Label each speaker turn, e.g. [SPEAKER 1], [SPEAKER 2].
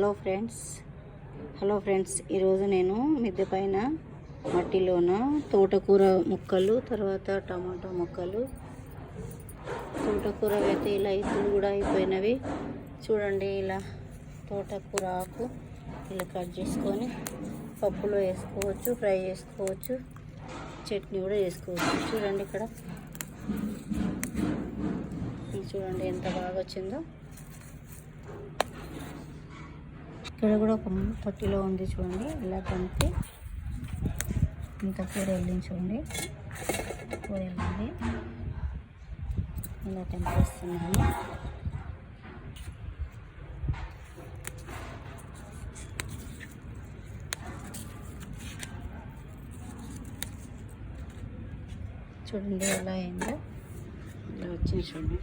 [SPEAKER 1] Hello friends. Hello friends ఈరోజు నేను మిద్దె పైన మట్టిలోన తోటకూర ముక్కలు తర్వాత టమాటా ముక్కలు. తోటకూర అయితే ఇలా ఇత్తులు కూడా అయిపోయినవి. చూడండి ఇలా తోటకూర ఆకు ఇలా కట్ చేసుకొని పప్పులో వేసుకోవచ్చు ఫ్రై చేసుకోవచ్చు చట్నీ కూడా చేసుకోవచ్చు. చూడండి ఇక్కడ. చూడండి ఎంత బాగా వచ్చిందో. ఇక్కడ కూడా ఒక తొట్టిలో ఉంది చూడండి. ఇలా కలిపి ఇంకా కూర వెళ్ళించండి కూర వెళ్ళింది ఇలా తెంపేస్తున్నాను చూడండి ఎలా అయిందో. ఇలా వచ్చింది చూడండి.